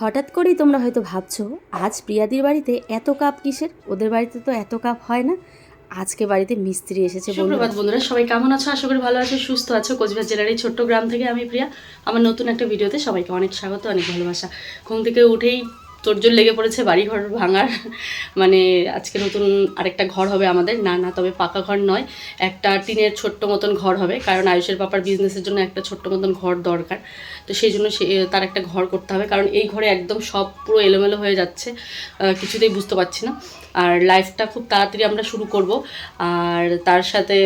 হঠাৎ করেই তোমরা হয়তো ভাবছ, আজ প্রিয়াদির বাড়িতে এত কাপ কিসের? ওদের বাড়িতে তো এত কাপ হয় না। আজকে বাড়িতে মিস্ত্রি এসেছে সুপ্রভাত বন্ধুরা, সবাই কেমন আছো? আশা করি ভালো আছো, সুস্থ আছো। কোচবিহার জেলার এই ছোট্ট গ্রাম থেকে আমি প্রিয়া। আমার নতুন একটা ভিডিওতে সবাইকে অনেক স্বাগত, অনেক ভালোবাসা। ঘুম থেকে উঠেই তোরজোর লেগে পড়েছে বাড়ি ঘর ভাঙার। মানে আজকে নতুন আরেকটা ঘর হবে আমাদের। না না, তবে পাকা ঘর নয়, একটা টিনের ছোট্ট মতন ঘর হবে। কারণ আয়ুষের পাপার বিজনেসের জন্য একটা ছোট্ট মতন ঘর দরকার। তো সেই জন্য সে, তার একটা ঘর করতে হবে। কারণ এই ঘরে একদম সব পুরো এলোমেলো হয়ে যাচ্ছে। কিছুতেই বুঝতে পারছি না। আর লাইফটা খুব তাড়াতাড়ি আমরা শুরু করব। আর তার সাথে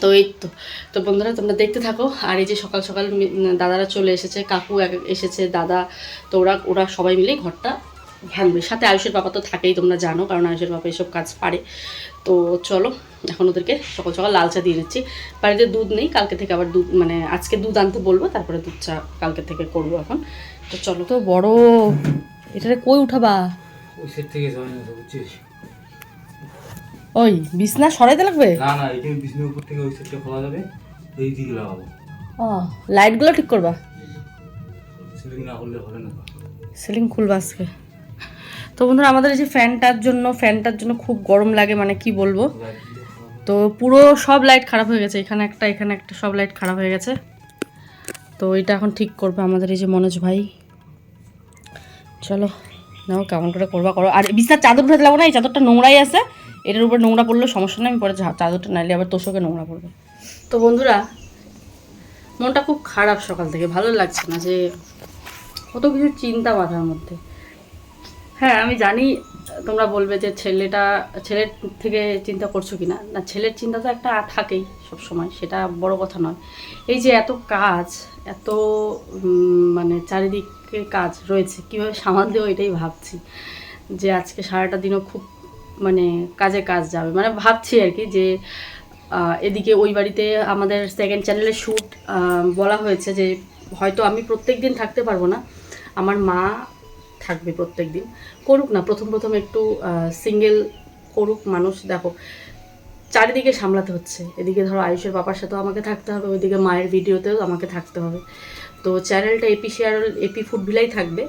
তো এই তো তো বন্ধুরা তোমরা দেখতে থাকো। আর এই যে সকাল সকাল দাদারা চলে এসেছে কাকু এক- এসেছে দাদা তো ওরা ওরা সবাই মিলেই ঘরটা ভাঙবে। সাথে আয়ুষের বাবা তো থাকেই তোমরা জানো কারণ আয়ুষের বাবা এসব কাজ পারে। তো চলো এখন ওদেরকে সকাল সকাল লাল চা দিয়ে দিচ্ছি। বাড়িতে দুধ নেই কালকে থেকে আবার দুধ মানে আজকে দুধ আনতে বলব তারপরে দুধ চা কালকে থেকে করব এখন। তো চলো। তো বড় এটারে কই উঠাবা? ওই থেকে ওই বিছনা সরাইতে লাগবে? না না এটা বিষ্ণুর উপর থেকে ওই সেটটা খোলা যাবে এই দিকে লাগাবো। ও লাইটগুলো ঠিক করবা? সিলিং না করলে হবে না সিলিং খুলবা আজকে। তো বন্ধুরা আমাদের এই যে ফ্যানটার জন্য ফ্যানটার জন্য খুব গরম লাগে মানে কি বলব? তো পুরো সব লাইট খারাপ হয়ে গেছে এখানে একটা এখানে একটা সব লাইট খারাপ হয়ে গেছে। তো এটা এখন ঠিক করবে আমাদের এই যে মনোজ ভাই। চলো নাও কেমন করে করবা করো। আর বিছনার চাদর উঠাতে লাগবো না এই চাদরটা নোংরাই আছে। এটার উপর নোংরা পড়লেও সমস্যা নেই, আমি পরে চাদরটা নাইলে আবার তোষকে নোংরা পড়বে। তো বন্ধুরা, মনটা খুব খারাপ সকাল থেকে, ভালো লাগছে না যে কত কিছু চিন্তা মাথার মধ্যে। হ্যাঁ আমি জানি তোমরা বলবে যে ছেলেটা, ছেলের থেকে চিন্তা করছ কি না না ছেলের চিন্তা তো একটা থাকেই সব সময় সেটা বড় কথা নয়। এই যে এত কাজ, এত মানে চারিদিকে কাজ রয়েছে, কীভাবে সামাল দেবো এটাই ভাবছি যে আজকে সারাটা দিনও খুব মানে কাজে কাজ যাবে। মানে ভাবছি আর কি যে এদিকে ওই বাড়িতে আমাদের সেকেন্ড চ্যানেলে শ্যুট বলা হয়েছে যে, হয়তো আমি প্রত্যেক দিন থাকতে পারব না। আমার মা থাকবে প্রত্যেক দিন করুক না, প্রথম প্রথম একটু সিঙ্গেল করুক মানুষ, দেখো। চারিদিকে সামলাতে হচ্ছে। এদিকে ধরো আয়ুষের বাবার সাথেও আমাকে থাকতে হবে, ওইদিকে মায়ের ভিডিওতেও আমাকে থাকতে হবে। তো চ্যানেলটা এপি শেয়ার এপি ফুড ভিলাই থাকবে।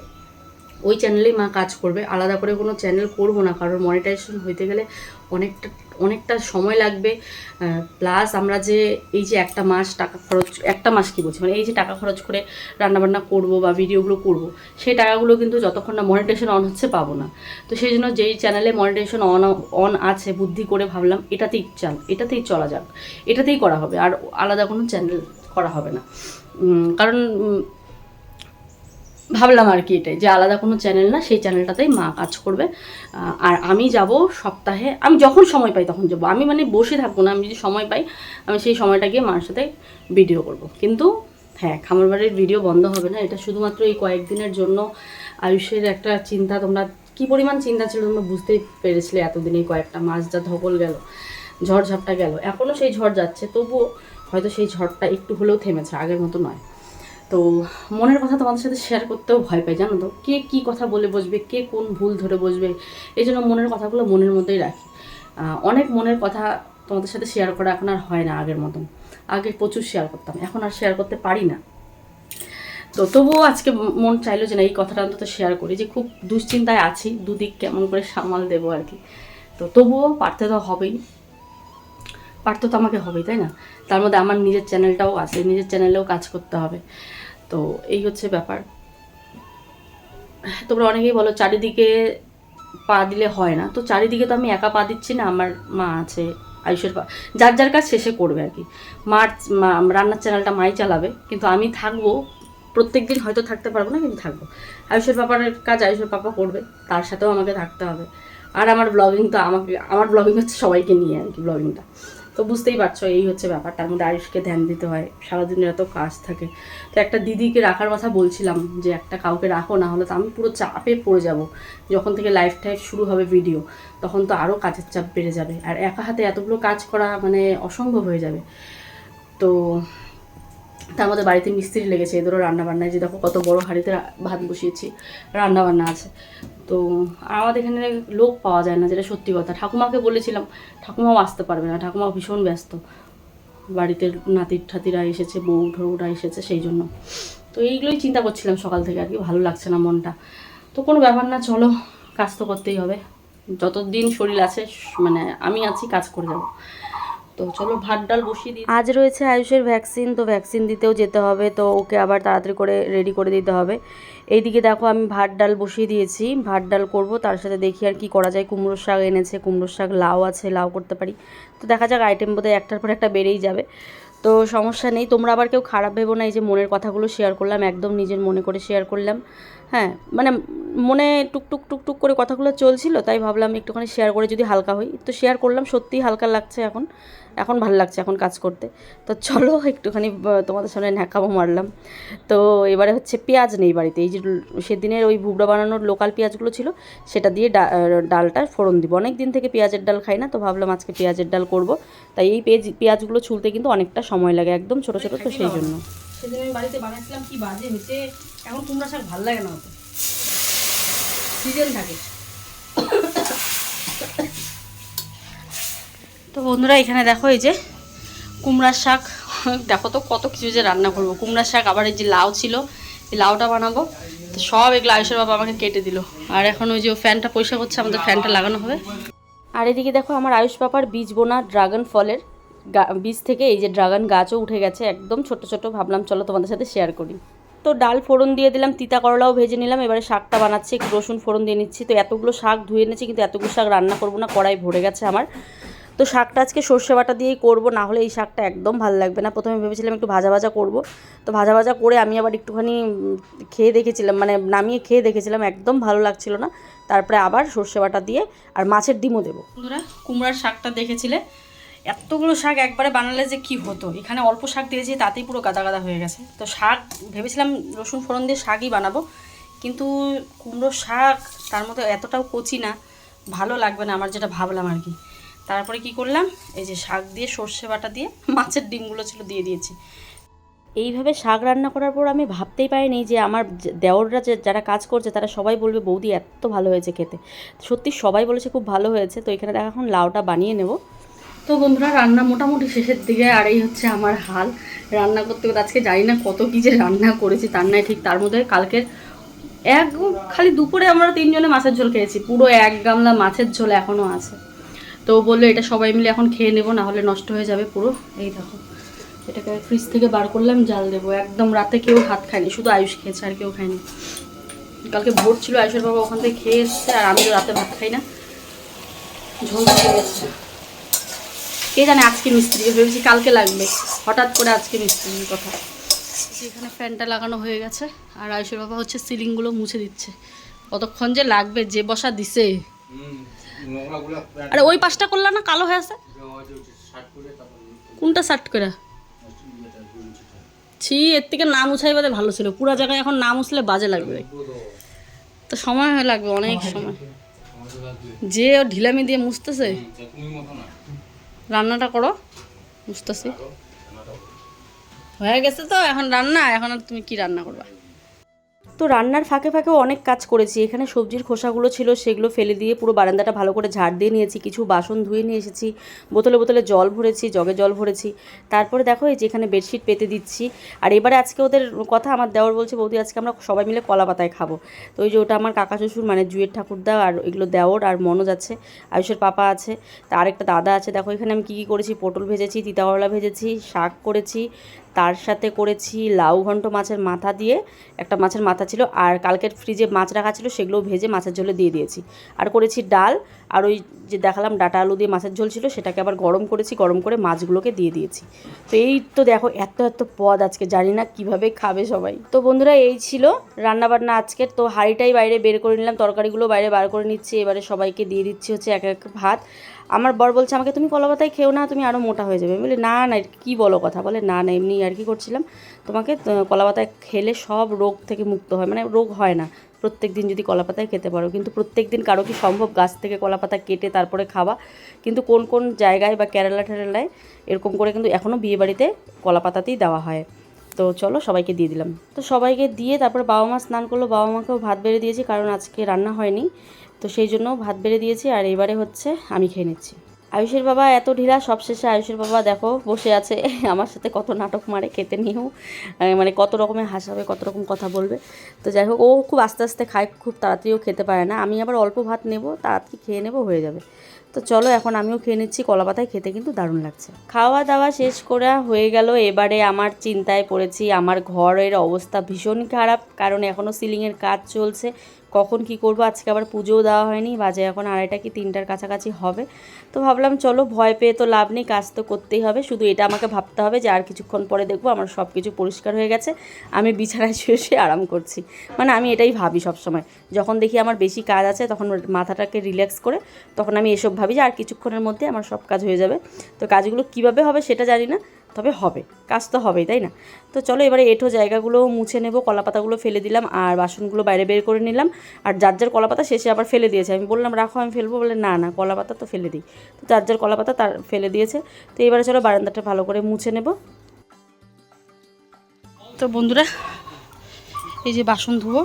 ওই চ্যানেলেই মা কাজ করবে। আলাদা করে কোনো চ্যানেল করব না, কারণ মনিটাইজেশন হইতে গেলে অনেকটা অনেকটা সময় লাগবে। প্লাস আমরা যে, এই যে একটা মাস টাকা খরচ, একটা মাস কী বলছি? মানে এই যে টাকা খরচ করে রান্নাবান্না করব বা ভিডিওগুলো করব, সেই টাকাগুলো কিন্তু যতক্ষণ না মনিটাইজেশন অন হচ্ছে পাবো না। তো সেই জন্য যেই চ্যানেলে মনিটাইজেশন অন অন আছে, বুদ্ধি করে ভাবলাম, এটাতেই চাল, এটাতেই চলা যাক। এটাতেই করা হবে, আর আলাদা কোনো চ্যানেল করা হবে না। কারণ ভাবলাম আর কি এটাই যে আলাদা কোনো চ্যানেল না, সেই চ্যানেলটাতেই মা কাজ করবে। আর আমি যাব সপ্তাহে, আমি যখন সময় পাই তখন যাব। আমি মানে বসে থাকব না, আমি যদি সময় পাই, আমি সেই সময়টা গিয়ে মার সাথে ভিডিও করব। কিন্তু হ্যাঁ খামার বাড়ির ভিডিও বন্ধ হবে না। এটা শুধুমাত্র এই কয়েকদিনের জন্য আয়ুষের একটা চিন্তা। তোমরা কি পরিমাণ চিন্তা ছিল তোমরা বুঝতেই পেরেছিলে এতদিন এই কয়েকটা মাস যা ধকল গেল ঝড় ঝাপটা গেল। এখনও সেই ঝড় যাচ্ছে, তবুও হয়তো সেই ঝড়টা একটু হলেও থেমেছে, আগের মতো নয়। তো মনের কথা তোমাদের সাথে শেয়ার করতেও ভয় পাই, জানো তো? কে কী কথা বলে বসবে, কে কোন ভুল ধরে বসবে, এই জন্য মনের কথাগুলো মনের মধ্যেই রাখি। অনেক মনের কথা তোমাদের সাথে শেয়ার করা এখন আর হয় না আগের মতন। আগে প্রচুর শেয়ার করতাম, এখন আর শেয়ার করতে পারি না। তো তবুও আজকে মন চাইলো যে না, এই কথাটা অন্তত শেয়ার করি যে খুব দুশ্চিন্তায় আছি, দুদিক কেমন করে সামাল দেবো আর কি। তো তবুও পারতে তো হবেই। পারতে তো আমাকে হবেই, তাই না? তার মধ্যে আমার নিজের চ্যানেলটাও আছে, নিজের চ্যানেলেও কাজ করতে হবে। তো এই হচ্ছে ব্যাপার। তোমরা অনেকেই বলো চারিদিকে পা দিলে হয় না। তো চারিদিকে তো আমি একা পা দিচ্ছি না, আমার মা আছে, আয়ুষের পা যার যার কাজ শেষে করবে আর কি। মার রান্নার চ্যানেলটা মাই চালাবে, কিন্তু আমি থাকব প্রত্যেক দিন হয়তো থাকতে পারব না, কিন্তু থাকব। আয়ুষের পাপার কাজ আয়ুষের পাপা করবে, তার সাথেও আমাকে থাকতে হবে। আর আমার ব্লগিং তো আমাকে আমার ব্লগিং হচ্ছে সবাইকে নিয়ে আর কি ব্লগিংটা তো বুঝতেই পারছ, এই হচ্ছে ব্যাপার তার মধ্যে আয়ুষকে ধ্যান দিতে হয়, সারাদিনের এত কাজ থাকে। তো একটা দিদিকে রাখার কথা বলছিলাম, যে একটা কাউকে রাখো, না হলে তো আমি পুরো চাপে পড়ে যাব। যখন থেকে লাইফ টাইফ শুরু হবে ভিডিও তখন তো আরও কাজের চাপ বেড়ে যাবে। আর একা হাতে এতগুলো কাজ করা মানে অসম্ভব হয়ে যাবে। তো তার মধ্যে বাড়িতে মিস্ত্রি লেগেছে, এদেরও রান্নাবান্নায় যে দেখো কত বড় হাঁড়িতে ভাত বসিয়েছি, রান্নাবান্না আছে। তো আমাদের এখানে লোক পাওয়া যায় না, যেটা সত্যি কথা। ঠাকুমাকে বলেছিলাম, ঠাকুমাও আসতে পারবে না ঠাকুমা ভীষণ ব্যস্ত। বাড়িতে নাতির ঠাতিরা এসেছে, বউ ঠৌরা এসেছে, সেই জন্য। তো এইগুলোই চিন্তা করছিলাম সকাল থেকে, আর কি ভালো লাগছে না মনটা। তো কোনো ব্যাপার না, চলো, কাজ তো করতেই হবে। যতদিন শরীর আছে মানে আমি আছি, কাজ করে যাব। তো চলো ভাত, ডাল বসিয়ে দিই। আজ রয়েছে আয়ুষের ভ্যাকসিন তো ভ্যাকসিন দিতেও যেতে হবে, তো ওকে আবার তাড়াতাড়ি করে রেডি করে দিতে হবে। এইদিকে দেখো আমি ভাত, ডাল বসিয়ে দিয়েছি, ভাত, ডাল করব, তার সাথে দেখি আর কি করা যায়। কুমড়োর শাক এনেছে, কুমড়োর শাক লাউ আছে, লাউ করতে পারি। তো দেখা যাক আইটেম বোধহয় একটার পর একটা বেড়েই যাবে। তো সমস্যা নেই, তোমরা আবার কেউ খারাপ ভেবো না, এই যে মনের কথাগুলো শেয়ার করলাম, একদম নিজের মনে করে শেয়ার করলাম। হ্যাঁ মানে মনে টুকটুক টুকটুক করে কথাগুলো চলছিল তাই ভাবলাম একটুখানি শেয়ার করে যদি হালকা হই। তো শেয়ার করলাম সত্যিই হালকা লাগছে এখন এখন ভালো লাগছে এখন কাজ করতে। তো চলো একটুখানি তোমাদের সামনে ন্যাকাবো মারলাম। তো এবারে হচ্ছে পেঁয়াজ নেই বাড়িতে এই যে সেদিনের ওই ভুবড়া বানানোর লোকাল পেঁয়াজগুলো ছিল সেটা দিয়ে ডালটা ফোড়ন দিব। অনেক দিন থেকে পেঁয়াজের ডাল খাই না তো ভাবলাম আজকে পেঁয়াজের ডাল করব। তাই এই পেঁয়াজ পেঁয়াজগুলো ছুলতে কিন্তু অনেকটা সময় লাগে একদম ছোটো ছোটো তো সেই জন্য। সেদিন আমি বাড়িতে বানাচ্ছিলাম, কি বাজে হয়েছে? এখন কুমড়া শাক ভালো লাগে না অত। সিজন থাকে। তো বন্ধুরা, এখানে দেখো এই যে কুমড়ার শাক। দেখো তো কত কিছু যে রান্না করব। কুমড়ার শাক, আবার এই যে লাউ ছিল, এই লাউটা বানাবো। তো সব এগুলো আয়ুষের বাবা আমাকে কেটে দিল। আর এখন ওই যে ফ্যানটা পয়সা করছে, আমাদের ফ্যানটা লাগানো হবে। আর এদিকে দেখো আমার আয়ুষ পাপার বীজ বোনা ড্রাগন ফলের বীজ থেকে এই যে ড্রাগন গাছও উঠে গেছে, একদম ছোট ছোট ভাবলাম, চলো তোমাদের সাথে শেয়ার করি। তো ডাল ফোড়ন দিয়ে দিলাম, তিতা করলাও ভেজে নিলাম, এবারে শাকটা বানাচ্ছি, একটু রসুন ফোড়ন দিয়ে নিচ্ছি। তো এতগুলো শাক ধুয়ে এনেছি, কিন্তু এতগুলো শাক রান্না করব না, কড়াই ভরে গেছে আমার। তো শাকটা আজকে সর্ষে বাটা দিয়েই করব, না হলে এই শাকটা একদম ভালো লাগবে না। প্রথমে ভেবেছিলাম একটু ভাজা ভাজা করব। তো ভাজা ভাজা করে আমি আবার একটুখানি খেয়ে দেখেছিলাম মানে নামিয়ে খেয়ে দেখেছিলাম, একদম ভালো লাগছিল না। তারপরে আবার সর্ষে বাটা দিয়ে আর মাছের ডিমও দেবো। বন্ধুরা, কুমড়ার শাকটা দেখেছিলে? এতগুলো শাক একবারে বানালে যে কি হতো? এখানে অল্প শাক দিয়েছি, তাতেই পুরো গাদা গাদা হয়ে গেছে। তো শাক, ভেবেছিলাম রসুন ফোড়ন দিয়ে শাকই বানাবো, কিন্তু কুমড়ো শাক তার মতো এতটাও কচি না, ভালো লাগবে না, আমার যেটা ভাবলাম আর কি। তারপরে কি করলাম? এই যে শাক দিয়ে সর্ষে বাটা দিয়ে মাছের ডিমগুলো ছিল দিয়ে দিয়েছি। এইভাবে শাক রান্না করার পর আমি ভাবতেই পারিনি যে আমার দেওররা যে যারা কাজ করছে, তারা সবাই বলবে, বৌদি, এত ভালো হয়েছে খেতে। সত্যি সবাই বলেছে, খুব ভালো হয়েছে। তো এখানে দেখা এখন লাউটা বানিয়ে নেব। তো বন্ধুরা, রান্না মোটামুটি শেষের দিকে, আর এই হচ্ছে আমার হাল। রান্না করতে করতে আজকে জানি না কত কী যে রান্না করেছি, তার নাই ঠিক তার মধ্যে কালকের এক খালি দুপুরে আমরা তিনজনে মাছের ঝোল খেয়েছি, পুরো এক গামলা মাছের ঝোল এখনও আছে। তো বলল, এটা সবাই মিলে এখন খেয়ে নেব, না হলে নষ্ট হয়ে যাবে পুরো। এই দেখো, এটাকে ফ্রিজ থেকে বার করলাম, জাল দেবো। একদম রাতে কেউ ভাত খায়নি, শুধু আয়ুষ খেয়েছে, আর কেউ খায়নি। কালকে ভোর ছিল, আয়ুষের বাবা ওখান থেকে খেয়ে এসছে, আর আমি তো রাতে ভাত খাই না। ঝোল দিয়ে এসছে কে জানে আজকে মিস্ত্রি, ভেবেছি কালকে লাগবে। হঠাৎ করে আজকে মিস্ত্রির কথা। এখানে ফ্যানটা লাগানো হয়ে গেছে, আর আয়ুষের বাবা হচ্ছে সিলিংগুলো মুছে দিচ্ছে। কতক্ষণ যে লাগবে, যে বসা দিছে। আরে ওই পাশটা করলা না, কালো হয়ে আছে? কোনটা শার্ট করে ছি, এর থেকে না মুছাই বাদে ভালো ছিল। পুরা জায়গায় এখন না মুছলে বাজে লাগবে। তো সময় হয়ে লাগবে, অনেক সময়। যে ও ঢিলামি দিয়ে মুছতেছে রান্নাটা করো। বুঝতেছি। হয়ে গেছে তো এখন রান্না এখন আর তুমি কি রান্না করবা? তো রান্নার ফাঁকে ফাঁকেও অনেক কাজ করেছি। এখানে সবজির খোসাগুলো ছিল, সেগুলো ফেলে দিয়ে পুরো বারান্দাটা ভালো করে ঝাড় দিয়ে নিয়েছি। কিছু বাসন ধুয়ে নিয়ে এসেছি। বোতলে বোতলে জল ভরেছি, জগে জল ভরেছি। তারপরে দেখো এই যে এখানে বেডশিট পেতে দিচ্ছি। আর এবারে আজকে ওদের কথা আমার দেওয়ার বলছে, বৌদি, আজকে আমরা সবাই মিলে কলা পাতায় খাব। তো ওই যে ওটা আমার কাকা শ্বশুর মানে জুয়ের ঠাকুরদা আর এগুলো দেওর আর মনোজ আছে, আয়ুষের পাপা আছে তা আরেকটা দাদা আছে। দেখো এখানে আমি কী কী করেছি? পটল ভেজেছি তিতা করলা ভেজেছি, শাক করেছি তার সাথে করেছি লাউ ঘন্ট মাছের মাথা দিয়ে, একটা মাছের মাথা ছিল, আর কালকের ফ্রিজে মাছ রাখা ছিল সেগুলো ভেজে মাছের ঝোলে দিয়ে দিয়েছি। আর করেছি ডাল, আর ওই যে দেখালাম ডাটা আলু দিয়ে মাছের ঝোল ছিল, সেটাকে আবার গরম করেছি, গরম করে মাছগুলোকে দিয়ে দিয়েছি। তো এই তো দেখো, এত এত পদ আজকে, জানি না কীভাবে খাবে সবাই। তো বন্ধুরা, এই ছিল রান্নাবান্না আজকের। তো হাঁড়িটাই বাইরে বের করে নিলাম, তরকারিগুলো বাইরে বার করে নিচ্ছি, এবারে সবাইকে দিয়ে দিচ্ছি হচ্ছে এক এক ভাত। আমার বর বলছে, আমাকে তুমি কলা পাতায় খেও না, তুমি আরও মোটা হয়ে যাবে। বলি, না না, কী বলো কথা বলে? না না, এমনি আর কি করছিলাম। তোমাকে কলা পাতায় খেলে সব রোগ থেকে মুক্ত হয়। মানে রোগ হয় না। প্রত্যেক দিন যদি কলা পাতায় খেতে পারো, কিন্তু প্রত্যেক দিন কারও কি সম্ভব গাছ থেকে কলা পাতা কেটে তারপরে খাওয়া? কিন্তু কোন কোন জায়গায় বা কেরালা টেরালায় এরকম করে কিন্তু এখনও বিয়েবাড়িতে কলা পাতাতেই দেওয়া হয়। তো চলো, সবাইকে দিয়ে দিলাম। তো সবাইকে দিয়ে তারপর বাবা মা স্নান করল। বাবা মাকেও ভাত বেড়ে দিয়েছি, কারণ আজকে রান্না হয়নি। তো সেই জন্য ভাত বেড়ে দিয়েছি আর এবারে হচ্ছে আমি খেয়ে নিচ্ছি। আয়ুষের বাবা এত ঢিলা সবশেষে আয়ুষের বাবা দেখো বসে আছে, আমার সাথে কত নাটক মারে, খেতে নিয়েও মানে কত রকমের হাসাবে, কত রকম কথা বলবে। তো যাই হোক, ও খুব আস্তে আস্তে খায়, খুব তাড়াতাড়িও খেতে পারে না। আমি আবার অল্প ভাত নেব, তাড়াতাড়ি খেয়ে নেব, হয়ে যাবে। তো চলো এখন আমিও খেয়ে নিচ্ছি, কলা পাতায় খেতে কিন্তু দারুণ লাগছে। খাওয়া দাওয়া শেষ করা হয়ে গেল, এবারে আমার চিন্তায় পড়েছি, আমার ঘরের অবস্থা ভীষণ খারাপ, কারণ এখনও সিলিংয়ের কাজ চলছে। কখন কি করব? আজকে আবার পুজোও দেওয়া হয়নি, বাজে এখন আড়াইটা কি তিনটার কাছাকাছি হবে। তো ভাবলাম চলো, ভয় পেয়ে তো লাভ নেই, কাজ তো করতেই হবে। শুধু এটা আমাকে ভাবতে হবে যে আর কিছুক্ষণ পরে দেখব, আমার সব কিছু পরিষ্কার হয়ে গেছে। আমি বিছানায় শুয়ে শুয়ে আরাম করছি। মানে আমি এটাই ভাবি সবসময়। যখন দেখি আমার বেশি কাজ আছে, তখন মাথাটাকে রিল্যাক্স করে, তখন আমি এসব ভাবি যে আর কিছুক্ষণের মধ্যে আমার সব কাজ হয়ে যাবে। তো কাজগুলো কীভাবে হবে সেটা জানি না। তবে হবে, কাজ তো হবেই, তাই না? তো চলো এবারে এঁঠো জায়গাগুলো মুছে নেব, কলাপাতাগুলো ফেলে দিলাম, আর বাসনগুলো বাইরে বের করে নিলাম, আর যার যার কলাপাতা শেষে আবার ফেলে দিয়েছে। আমি বললাম, রাখো, আমি ফেলব। বলে, না না, কলাপাতা তো ফেলে দিই। তো যার যার কলাপাতা তার ফেলে দিয়েছে। তো এবারে চলো বারান্দাটা ভালো করে মুছে নেব। তো বন্ধুরা, এই যে বাসন ধুবো,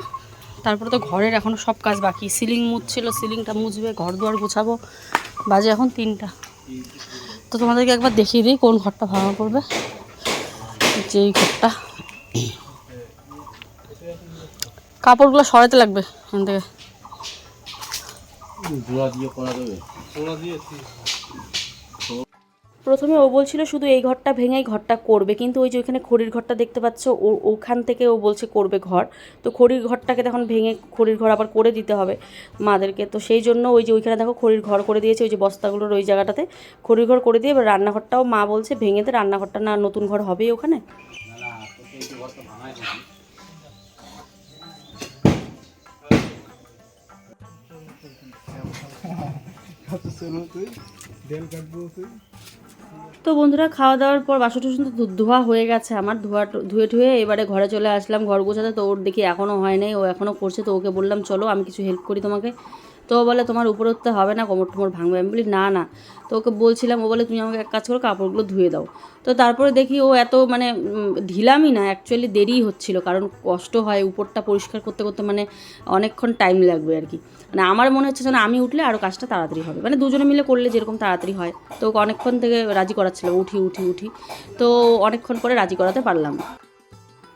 তারপরে তো ঘরের এখনও সব কাজ বাকি। সিলিং মুছছিল, সিলিংটা মুছবে, ঘর দুয়ার গুছাবো। বাজে এখন তিনটা। তো তোমাদেরকে একবার দেখিয়ে দিই কোন ঘরটা ভাঙা পড়বে। যে এই ঘরটা। কাপড়গুলো সরাতে লাগবে এখান থেকে। ওরা দিয়েছি। প্রথমে ও বলছিল শুধু এই ঘরটা ভেঙেই ঘরটা করবে কিন্তু ওই যে ওইখানে খড়ির ঘরটা দেখতে পাচ্ছ ও ওখান থেকে ও বলছে করবে ঘর। তো খড়ির ঘরটাকে তখন ভেঙে খড়ির ঘর আবার করে দিতে হবে মাদেরকে। তো সেই জন্য ওই যে ওইখানে দেখো খড়ির ঘর করে দিয়েছে ওই যে বস্তাগুলোর ওই জায়গাটাতে। খড়ির ঘর করে দিয়ে এবার রান্নাঘরটাও মা বলছে ভেঙে দে রান্নাঘরটা না নতুন ঘর হবেই ওখানে। তো বন্ধুরা খাওয়া দাওয়ার পর বাসন টুসন তো ধোয়া হয়ে গেছে আমার। ধোয়া ধুয়ে ঠুয়ে এবারে ঘরে চলে আসলাম। ঘর গোছাতে তো ওর দেখি এখনও হয় নাই, ও এখনও করছে। তো ওকে বললাম, চলো আমি কিছু হেল্প করি তোমাকে। তো বলে, তোমার উপরে উঠতে হবে না, কোমর টোমর ভাঙবে। আমি বলি, না না। তো ওকে বলছিলাম, ও বলে, তুমি আমাকে এক কাজ করো, কাপড়গুলো ধুয়ে দাও। তো তারপরে দেখি ও এত মানে ঢিলামি না অ্যাকচুয়ালি দেরিই হচ্ছিল, কারণ কষ্ট হয় উপরটা পরিষ্কার করতে করতে মানে অনেকক্ষণ টাইম লাগবে আর কি। মানে আমার মনে হচ্ছে যেন আমি উঠলে আরও কাজটা তাড়াতাড়ি হবে। মানে দুজনে মিলে করলে যেরকম তাড়াতাড়ি হয়। তো অনেকক্ষণ থেকে রাজি করাচ্ছিল, উঠি উঠি উঠি। তো অনেকক্ষণ পরে রাজি করাতে পারলাম।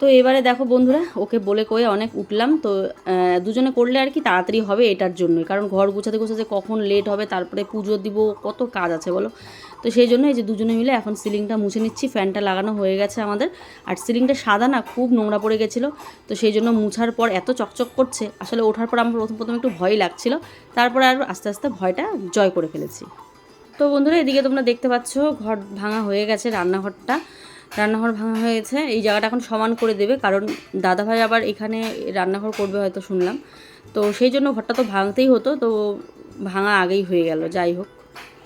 তো এবারে দেখো বন্ধুরা, ওকে বলে কয়ে অনেক উঠলাম। তো দুজনে করলে আর কি তাড়াতাড়ি হবে এটার জন্যই। কারণ ঘর গুছাতে গুছাতে কখন লেট হবে, তারপরে পুজো দিব, কত কাজ আছে বলো? তো সেই জন্য এই যে দুজনে মিলে এখন সিলিংটা মুছে নিচ্ছি, ফ্যানটা লাগানো হয়ে গেছে আমাদের। আর সিলিংটা সাদা না, খুব নোংরা পড়ে গেছিল। তো সেই জন্য মুছার পর এত চকচক করছে, আসলে ওঠার পর আমার প্রথম প্রথম একটু ভয় লাগছিল। তারপরে আর আস্তে আস্তে ভয়টা জয় করে ফেলেছি। তো বন্ধুরা, এদিকে তোমরা দেখতে পাচ্ছ, ঘর ভাঙা হয়ে গেছে রান্নাঘরটা। রান্নাঘর ভাঙা হয়েছে। এই জায়গাটা এখন সমান করে দেবে, কারণ দাদাভাই আবার এখানে রান্নাঘর করবে হয়তো শুনলাম। তো সেই জন্য ঘরটা তো ভাঙতেই হতো, তো ভাঙা আগেই হয়ে গেল, যাই হোক।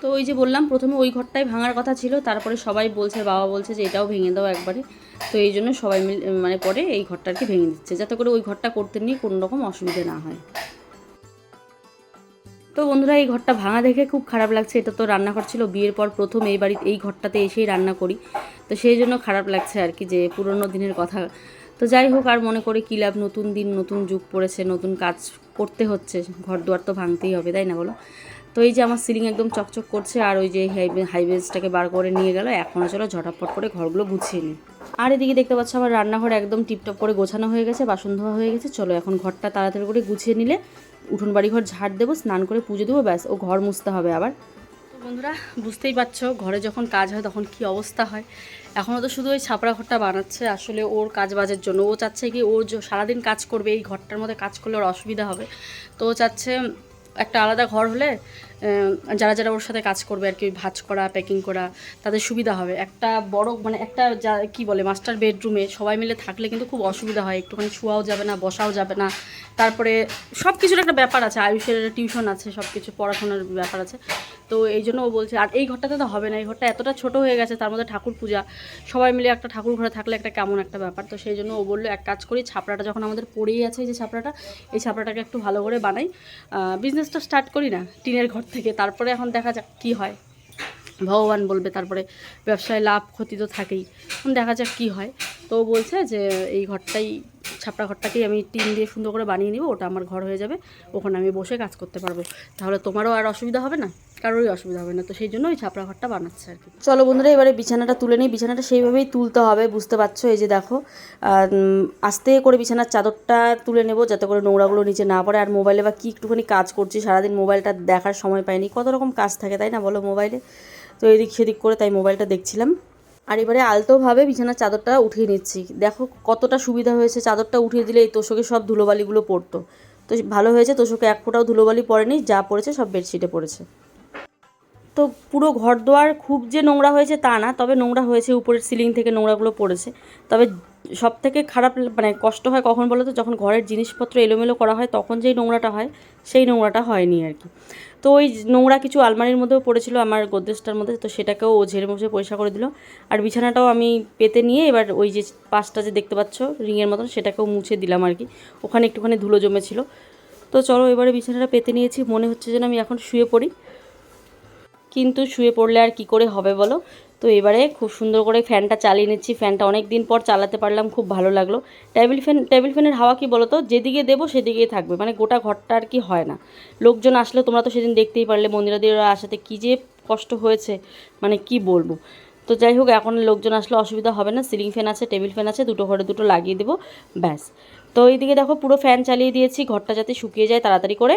তো ওই যে বললাম, প্রথমে ওই ঘরটাই ভাঙার কথা ছিল, তারপরে সবাই বলছে, বাবা বলছে যে এটাও ভেঙে দাও একবারে। তো এই জন্য সবাই মিলে মানে পরে এই ঘরটা আর কি ভেঙে দিচ্ছে, যাতে করে ওই ঘরটা করতে নিয়ে কোনো রকম অসুবিধে না হয়। তো বন্ধুরা, এই ঘরটা ভাঙা দেখে খুব খারাপ লাগছে। এটা তো রান্নাঘর ছিল, বিয়ের পর প্রথম এই বাড়ি এই ঘরটাতে এসেই রান্না করি। তো সেই জন্য খারাপ লাগছে আর কি, যে পুরনো দিনের কথা। তো যাই হোক, আর মনে করে কী লাভ, নতুন দিন, নতুন যুগ পড়েছে, নতুন কাজ করতে হচ্ছে ঘর দুয়ার তো ভাঙতেই হবে, তাই না বলো? তো এই যে আমার সিলিং একদম চকচক করছে, আর ওই যে হাইবেজটাকে বার করে নিয়ে গেল, এখনও চলো ঝটাপট করে ঘরগুলো গুছিয়ে নিই। আর এদিকে দেখতে পাচ্ছ আমার রান্নাঘর একদম টিপটপ করে গোছানো হয়ে গেছে, বাসন ধোয়া হয়ে গেছে, চলো এখন ঘরটা তাড়াতাড়ি করে গুছিয়ে নিলে উঠোন বাড়ি ঘর ঝাড় দেবো, স্নান করে পুজো দেবো, ব্যাস, ও ঘর মুছতে হবে আবার। বন্ধুরা, বুঝতেই পারছ, ঘরে যখন কাজ হয় তখন কি অবস্থা হয়। এখনও তো শুধু ওই ছাপড়া ঘরটা বানাচ্ছে, আসলে ওর কাজ বাজের জন্য। ও চাচ্ছে কি ও সারাদিন কাজ করবে, এই ঘরটার মধ্যে কাজ করলে ওর অসুবিধা হবে। তো ও চাচ্ছে একটা আলাদা ঘর হলে যারা যারা ওর সাথে কাজ করবে আর কি, ভাজ করা প্যাকিং করা, তাদের সুবিধা হবে। একটা বড় মানে একটা যা, কি বলে মাস্টার বেডরুমে সবাই মিলে থাকলে কিন্তু খুব অসুবিধা হয়। একটুখানি শোয়াও যাবে না, বসাও যাবে না। তারপরে সব কিছুর একটা ব্যাপার আছে, আয়ুষের টিউশন আছে সব কিছু পড়াশোনার ব্যাপার আছে। তো এই জন্য ও বলছে, আর এই ঘরটাতে তো হবে না, এই ঘরটা এতটা ছোট হয়ে গেছে, তার মধ্যে ঠাকুর পূজা। সবাই মিলে একটা ঠাকুর ঘরে থাকলে একটা কেমন একটা ব্যাপার। তো সেই জন্য ও বলল, এক কাজ করি, ছাপড়াটা যখন আমাদের পড়েই আছে, এই যে ছাপড়াটা, এই ছাপড়াটাকে একটু ভালো করে বানাই। বিজনেসটা স্টার্ট করি না, টিনের ঘর থেকে, তারপরে এখন দেখা যাক কি হয়। ভগবান বলবে তারপরে ব্যবসায় লাভ, ক্ষতি তো থাকেই। এখন দেখা যাক কী হয়। তো বলছে যে, এই ঘরটাই, ছাপড়া ঘরটাকেই আমি টিন দিয়ে সুন্দর করে বানিয়ে নিব, ওটা আমার ঘর হয়ে যাবে, ওখানে আমি বসে কাজ করতে পারব। তাহলে তোমারও আর অসুবিধা হবে না? কারোরই অসুবিধা হবে না। তো সেই জন্য ওই ছাপড়া ঘরটা বানাচ্ছে আর কি। চলো বন্ধুরা, এবারে বিছানাটা তুলে নিই। বিছানাটা সেইভাবেই তুলতে হবে, বুঝতে পারছ? এই যে দেখো আস্তে করে বিছানার চাদরটা তুলে নেব যাতে করে নোংরাগুলো নিচে না পড়ে। আর মোবাইলে বা কি একটুখানি কাজ করছি, সারাদিন মোবাইলটা দেখার সময় পাইনি। কত রকম কাজ থাকে, তাই না বলো মোবাইলে? তো এদিক সেদিক করে তাই মোবাইলটা দেখছিলাম। আর এবারে আলতোভাবে বিছানার চাদরটা উঠিয়ে নিচ্ছি। দেখো কতটা সুবিধা হয়েছে, চাদরটা উঠিয়ে দিলে এই তোষকে সব ধুলোবালিগুলো পড়তো। তো ভালো হয়েছে, তোষকে এক ফোঁটাও ধুলোবালি পড়েনি, যা পড়েছে সব বেডশিটে পড়েছে। তো পুরো ঘর দোয়ার খুব যে নোংরা হয়েছে তা না, তবে নোংরা হয়েছে, উপরের সিলিং থেকে নোংরাগুলো পড়েছে। তবে সব থেকে খারাপ মানে কষ্ট হয় কখন বলো তো যখন ঘরের জিনিসপত্র এলোমেলো করা হয়, তখন যেই নোংরাটা হয়, সেই নোংরাটা হয়নি আর কি। তো ওই নোংরা কিছু আলমারির মধ্যেও পড়েছিল আমার গোদরেজটার মধ্যে, তো সেটাকেও ও ঝেড়ে মুছে পরিষ্কার করে দিল। আর বিছানাটাও আমি পেতে নিয়ে এবার ওই যে পাশটা যে দেখতে পাচ্ছ, রিংয়ের মতন, সেটাকেও মুছে দিলাম আর কি। ওখানে একটুখানি ধুলো জমেছিল। তো চলো এবারে বিছানাটা পেতে নিয়েছি, মনে হচ্ছে যেন আমি এখন শুয়ে পড়ি। কিন্তু শুয়ে পড়লে আর কি করে হবে বলো? তো এবারে খুব সুন্দর করে ফ্যানটা চালিয়ে নিচ্ছি। ফ্যানটা অনেক দিন পর চালাতে পারলাম, খুব ভালো লাগল। টেবিল ফ্যান, টেবিল ফ্যানের হাওয়া কি বলো তো? যেদিকে দেবো সেদিকেই থাকবে মানে গোটা ঘরটা আর কি হয় না। লোকজন আসলে তোমরা তো সেদিন দেখতেই পারলে, মন্দিরাদিরা আসাতে কী যে কষ্ট হয়েছে মানে কি বলব? তো যাই হোক, এখন লোকজন আসলে অসুবিধা হবে না। সিলিং ফ্যান আছে, টেবিল ফ্যান আছে, দুটো ঘরে দুটো লাগিয়ে দেবো, ব্যাস। তো এইদিকে দেখো পুরো ফ্যান চালিয়ে দিয়েছি, ঘরটা যাতে শুকিয়ে যায় তাড়াতাড়ি করে।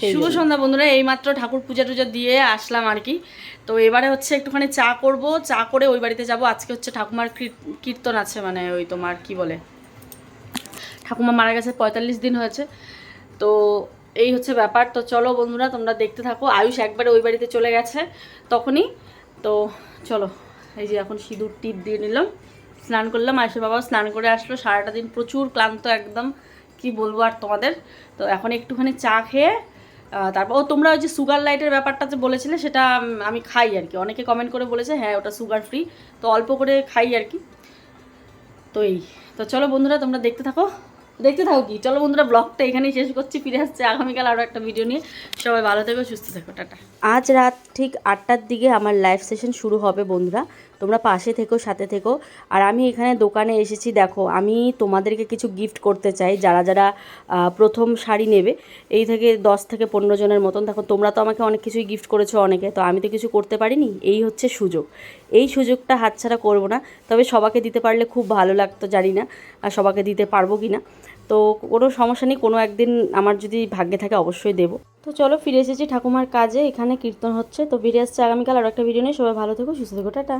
শুভ সন্ধ্যা বন্ধুরা এইমাত্র ঠাকুর পূজা টুজা দিয়ে আসলাম আর কি। তো এবারে হচ্ছে একটুখানি চা করব চা করে ওই বাড়িতে যাব। আজকে হচ্ছে ঠাকুমার কীর- কীর্তন আছে মানে ওই তোমার কি বলে? ঠাকুমা মারা গেছে পঁয়তাল্লিশ দিন হয়েছে। তো এই হচ্ছে ব্যাপার। তো চলো বন্ধুরা তোমরা দেখতে থাকো। আয়ুষ একবারে ওই বাড়িতে চলে গেছে তখনই। তো চলো এই যে এখন সিঁদুর টিপ দিয়ে নিলাম। স্নান করলাম। আয়ুষের বাবাও স্নান করে আসলো। সারাটা দিন প্রচুর ক্লান্ত একদম। কি বলব আর তোমাদের? তো এখন একটুখানি চা খেয়ে তারপর, ও, তোমরা ওই যে সুগার লাইটের ব্যাপারটা যে বলেছিলে, সেটা আমি খাই আর কি। অনেকে কমেন্ট করে বলেছে হ্যাঁ ওটা সুগার ফ্রি তো অল্প করে খাই আর কি। তো এই, তো চলো বন্ধুরা, তোমরা দেখতে থাকো। দেখতে থাকো কি? চলো বন্ধুরা ব্লগটা এখানেই শেষ করছি, ফিরে আসছে আগামীকাল আরও একটা ভিডিও নিয়ে। সবাই ভালো থেকো, সুস্থ থেকো, টাটা। আজ রাত ঠিক আটটার দিকে আমার লাইভ সেশন শুরু হবে, বন্ধুরা। তোমরা পাশে থেকো, সাথে থেকো। আর আমি এখানে দোকানে এসেছি, দেখো, আমি তোমাদেরকে কিছু গিফট করতে চাই, যারা যারা প্রথম শাড়ি নেবে। এই থেকে দশ থেকে পনেরো জনের মতন। দেখো, তোমরা তো আমাকে অনেক কিছুই গিফট করেছ অনেকে, তো আমি তো কিছু করতে পারিনি। এই হচ্ছে সুযোগ। এই সুযোগটা হাতছাড়া করব না, তবে সবাকে দিতে পারলে খুব ভালো লাগতো, জানি না, আর সবাকে দিতে পারব কি না তো কোনো সমস্যা নেই, কোনো একদিন আমার যদি ভাগ্যে থাকে অবশ্যই দেবো। তো চলো, ফিরে এসেছি ঠাকুমার কাজে, এখানে কীর্তন হচ্ছে। তো ফিরে আসছে আগামীকাল আরও একটা ভিডিও নিয়ে। সবাই ভালো থেকো, সুস্থ থেকো, টাটা।